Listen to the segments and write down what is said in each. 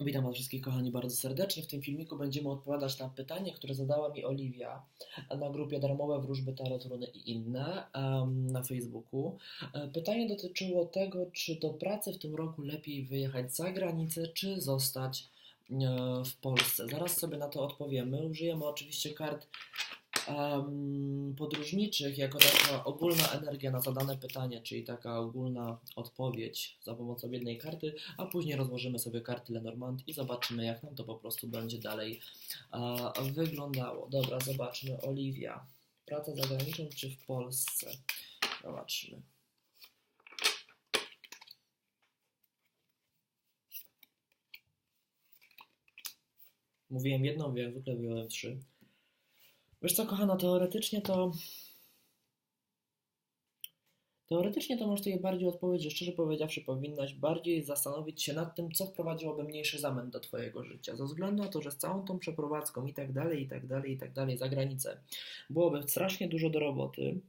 Witam Was wszystkich kochani bardzo serdecznie. W tym filmiku będziemy odpowiadać na pytanie, które zadała mi Oliwia na grupie Darmowe Wróżby Tarot Runy i inne na Facebooku. E, Pytanie dotyczyło tego, czy do pracy w tym roku lepiej wyjechać za granicę, czy zostać e, w Polsce. Zaraz sobie na to odpowiemy. Użyjemy oczywiście kart em, podróżniczych jako taka ogólna energia na zadane pytanie, czyli taka ogólna odpowiedź za pomocą jednej karty, a później rozłożymy sobie karty Lenormand i zobaczymy, jak nam to po prostu będzie dalej e, wyglądało. Dobra, zobaczmy. Oliwia. Praca za granicą czy w Polsce? Zobaczmy. Mówiłem jedną, jak zwykle wyjąłem trzy. Wiesz co, kochana, teoretycznie to. Teoretycznie to możesz sobie bardziej odpowiedzieć, że szczerze powiedziawszy, powinnaś bardziej zastanowić się nad tym, co wprowadziłoby mniejszy zamęt do Twojego życia. Ze względu na to, że z całą tą przeprowadzką i tak dalej, i tak dalej, i tak dalej za granicę byłoby strasznie dużo do roboty,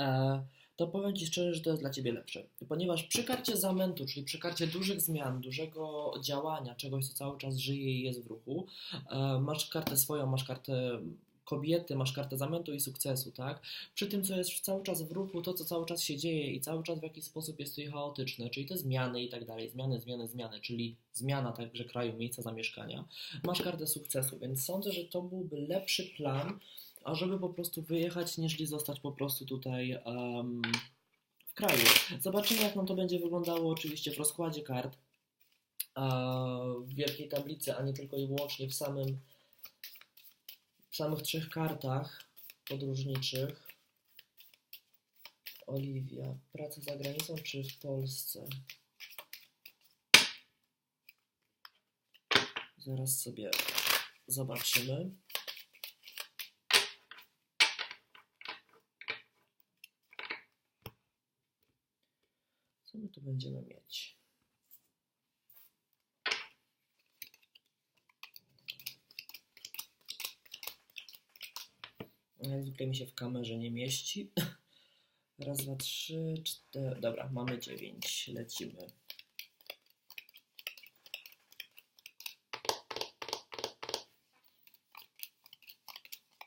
e, to powiem Ci szczerze, że to jest dla Ciebie lepsze. Ponieważ przy karcie zamętu, czyli przy karcie dużych zmian, dużego działania, czegoś, co cały czas żyje i jest w ruchu, e, masz kartę swoją, masz kartę kobiety, masz kartę zamętu i sukcesu, tak? Przy tym, co jest cały czas w ruchu, to, co cały czas się dzieje i cały czas w jakiś sposób jest tutaj chaotyczne, czyli te zmiany i tak dalej, zmiany, zmiany, zmiany, czyli zmiana także kraju, miejsca zamieszkania, masz kartę sukcesu, więc sądzę, że to byłby lepszy plan, ażeby po prostu wyjechać, niż zostać po prostu tutaj em, w kraju. Zobaczymy, jak nam to będzie wyglądało oczywiście w rozkładzie kart, a w wielkiej tablicy, a nie tylko i wyłącznie w samym samych trzech kartach podróżniczych. Oliwia, praca za granicą czy w Polsce? Zaraz sobie zobaczymy. Co my tu będziemy mieć? Zwykle mi się w kamerze nie mieści. Raz, dwa, trzy, cztery. Dobra, mamy dziewięć. Lecimy.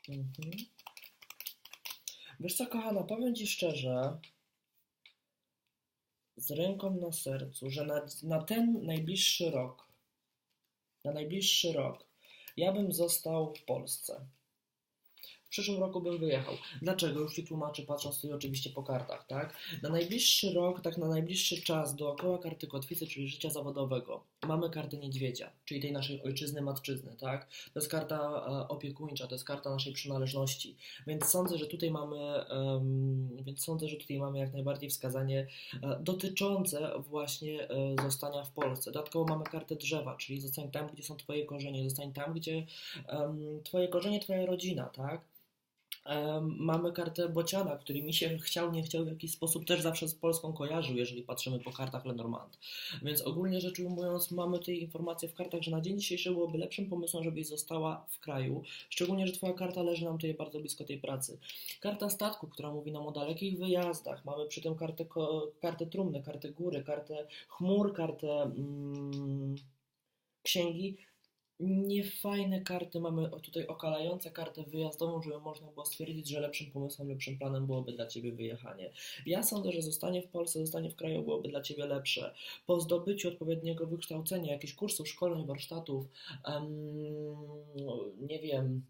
Mhm. Wiesz co, kochana, powiem Ci szczerze, z ręką na sercu, że na, na ten najbliższy rok, na najbliższy rok, ja bym został w Polsce. Przyszłym roku bym wyjechał. Dlaczego? Już Ci tłumaczę, patrząc tutaj oczywiście po kartach, tak? Na najbliższy rok, tak na najbliższy czas dookoła karty kotwicy, czyli życia zawodowego, mamy kartę niedźwiedzia, czyli tej naszej ojczyzny, matczyzny, tak? To jest karta e, opiekuńcza, to jest karta naszej przynależności, więc sądzę, że tutaj mamy, więc sądzę, że tutaj mamy jak najbardziej wskazanie e, dotyczące właśnie e, zostania w Polsce. Dodatkowo mamy kartę drzewa, czyli zostań tam, gdzie są Twoje korzenie, zostań tam, gdzie Twoje korzenie, Twoja rodzina, tak? Mamy kartę Bociana, który mi się chciał, nie chciał w jakiś sposób też zawsze z Polską kojarzył, jeżeli patrzymy po kartach Lenormand. Więc ogólnie rzecz ujmując, mamy tutaj informację w kartach, że na dzień dzisiejszy byłoby lepszym pomysłem, żebyś została w kraju. Szczególnie, że Twoja karta leży nam tutaj bardzo blisko tej pracy. Karta statku, która mówi nam o dalekich wyjazdach. Mamy przy tym kartę, kartę trumny, kartę góry, kartę chmur, kartę mm, księgi niefajne karty. Mamy tutaj okalające kartę wyjazdową, żeby można było stwierdzić, że lepszym pomysłem, lepszym planem byłoby dla Ciebie wyjechanie. Ja sądzę, że zostanie w Polsce, zostanie w kraju byłoby dla Ciebie lepsze. Po zdobyciu odpowiedniego wykształcenia, jakichś kursów, szkoleń, warsztatów, um, nie wiem,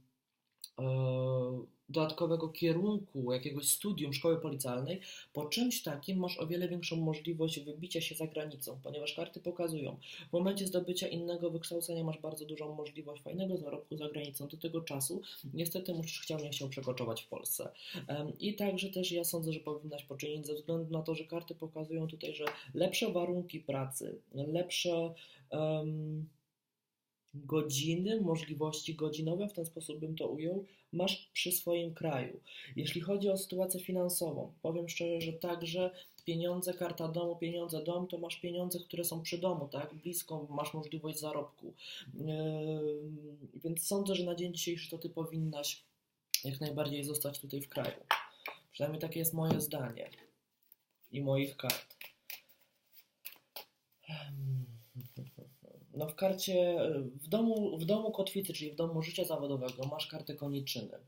um, dodatkowego kierunku, jakiegoś studium szkoły policjalnej, po czymś takim masz o wiele większą możliwość wybicia się za granicą, ponieważ karty pokazują, w momencie zdobycia innego wykształcenia masz bardzo dużą możliwość fajnego zarobku za granicą. Do tego czasu niestety musisz chciał nie chciał przekoczować w Polsce. I także też ja sądzę, że powinnaś poczynić ze względu na to, że karty pokazują tutaj, że lepsze warunki pracy, lepsze um, godziny, możliwości godzinowe, w ten sposób bym to ujął, masz przy swoim kraju. Jeśli chodzi o sytuację finansową, powiem szczerze, że także pieniądze, karta domu, pieniądze dom, to masz pieniądze, które są przy domu, tak? Blisko masz możliwość zarobku. Yy, więc sądzę, że na dzień dzisiejszy to ty powinnaś jak najbardziej zostać tutaj w kraju. Przynajmniej takie jest moje zdanie i moich kart. No w karcie, w domu, w domu kotwicy, czyli w domu życia zawodowego masz kartę koniczyny,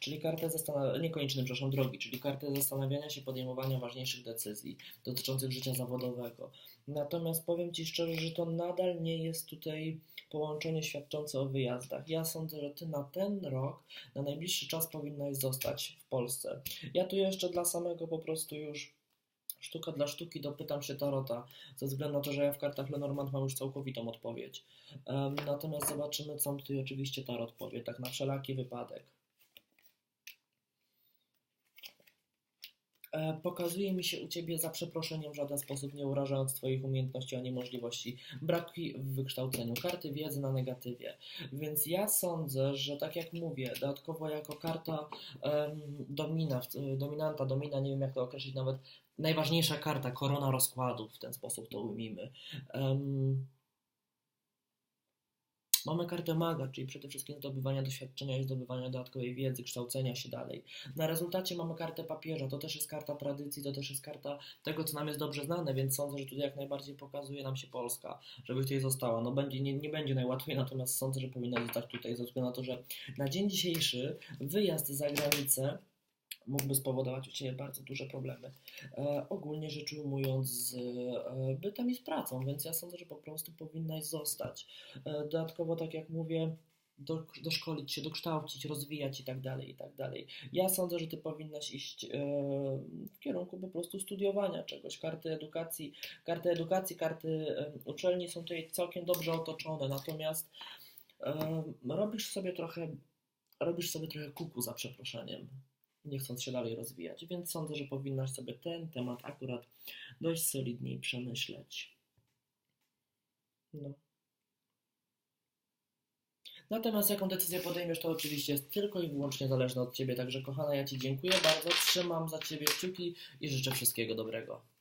czyli kartę zastanawiania, przepraszam, drogi, czyli kartę zastanawiania się, podejmowania ważniejszych decyzji dotyczących życia zawodowego. Natomiast powiem Ci szczerze, że to nadal nie jest tutaj połączenie świadczące o wyjazdach. Ja sądzę, że Ty na ten rok, na najbliższy czas powinnaś zostać w Polsce. Ja tu jeszcze dla samego po prostu już sztuka dla sztuki dopytam się Tarota, ze względu na to, że ja w kartach Lenormand mam już całkowitą odpowiedź. Um, natomiast zobaczymy, co mi tutaj oczywiście Tarot powie, tak na wszelaki wypadek. Pokazuje mi się u Ciebie za przeproszeniem w żaden sposób nie urażając Twoich umiejętności ani możliwości. Braki w wykształceniu, karty wiedzy na negatywie. Więc ja sądzę, że tak jak mówię, dodatkowo jako karta um, domina, dominanta, domina, nie wiem jak to określić nawet, najważniejsza karta, korona rozkładów, w ten sposób to ujmijmy. Um, Mamy kartę maga, czyli przede wszystkim zdobywania doświadczenia i zdobywania dodatkowej wiedzy, kształcenia się dalej. Na rezultacie mamy kartę papieża, to też jest karta tradycji, to też jest karta tego, co nam jest dobrze znane, więc sądzę, że tutaj jak najbardziej pokazuje nam się Polska, żeby tutaj została. No będzie, nie, nie będzie najłatwiej, natomiast sądzę, że powinna zostać tutaj, ze względu na to, że na dzień dzisiejszy wyjazd za granicę mógłby spowodować u Ciebie bardzo duże problemy. E, ogólnie rzecz ujmując z e, bytem i z pracą, więc ja sądzę, że po prostu powinnaś zostać. E, dodatkowo, tak jak mówię, do, doszkolić się, dokształcić, rozwijać i tak dalej, i tak dalej. Ja sądzę, że Ty powinnaś iść e, w kierunku po prostu studiowania czegoś. Karty edukacji, karty edukacji, karty e, uczelni są tutaj całkiem dobrze otoczone, natomiast e, robisz sobie trochę robisz sobie trochę kuku za przeproszeniem nie chcąc się dalej rozwijać, więc sądzę, że powinnaś sobie ten temat akurat dość solidniej przemyśleć. No. Natomiast jaką decyzję podejmiesz, to oczywiście jest tylko i wyłącznie zależne od Ciebie. Także kochana, ja Ci dziękuję bardzo, trzymam za Ciebie kciuki i życzę wszystkiego dobrego.